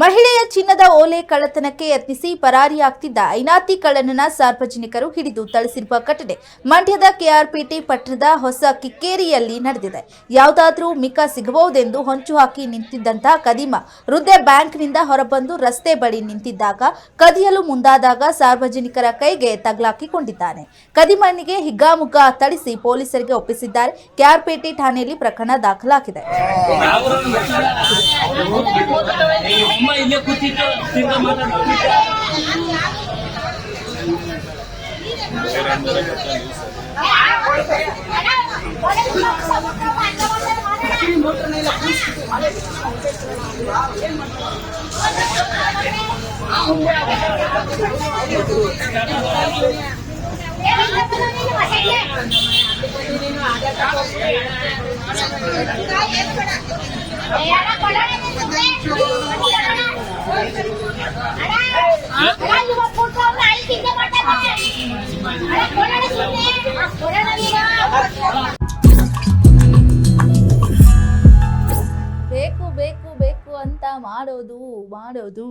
ಮಹಿಳೆಯ ಚಿನ್ನದ ಓಲೆ ಕಳ್ಳತನಕ್ಕೆ ಯತ್ನಿಸಿ ಪರಾರಿಯಾಗ್ತಿದ್ದ ಐನಾತಿ ಕಳ್ಳನನ್ನ ಸಾರ್ವಜನಿಕರು ಹಿಡಿದು ಥಳಿಸಿರುವ ಘಟನೆ ಮಂಡ್ಯದ ಕೆಆರ್ಪಿಟಿ ಪಟ್ಟಣದ ಹೊಸ ಕಿಕ್ಕೇರಿಯಲ್ಲಿ ನಡೆದಿದೆ. ಯಾವುದಾದ್ರೂ ಮಿಕ್ಕ ಸಿಗಬಹುದೆಂದು ಹೊಂಚು ಹಾಕಿ ನಿಂತಿದ್ದಂತಹ ಕದಿಮ ವೃದ್ಧೆ ಬ್ಯಾಂಕ್ನಿಂದ ಹೊರಬಂದು ರಸ್ತೆ ಬಳಿ ನಿಂತಿದ್ದಾಗ ಕದಿಯಲು ಮುಂದಾದಾಗ ಸಾರ್ವಜನಿಕರ ಕೈಗೆ ತಗಲಾಕಿಕೊಂಡಿದ್ದಾನೆ. ಕದಿಮನಿಗೆ ಹಿಗ್ಗಾಮುಗ್ಗಾ ಥಳಿಸಿ ಪೊಲೀಸರಿಗೆ ಒಪ್ಪಿಸಿದ್ದಾರೆ. ಕೆಆರ್ಪೇಟೆ ಠಾಣೆಯಲ್ಲಿ ಪ್ರಕರಣ ದಾಖಲಾಗಿದೆ. ಅಮ್ಮ ಇಲ್ಲೇ ಕೂತಿತ್ತು ತಿರ್ಗಾ ಮಾತಾಡ್ತಿದ್ದ ಬೇಕು ಬೇಕು ಬೇಕು ಅಂತ ಮಾಡೋದು ಮಾಡೋದು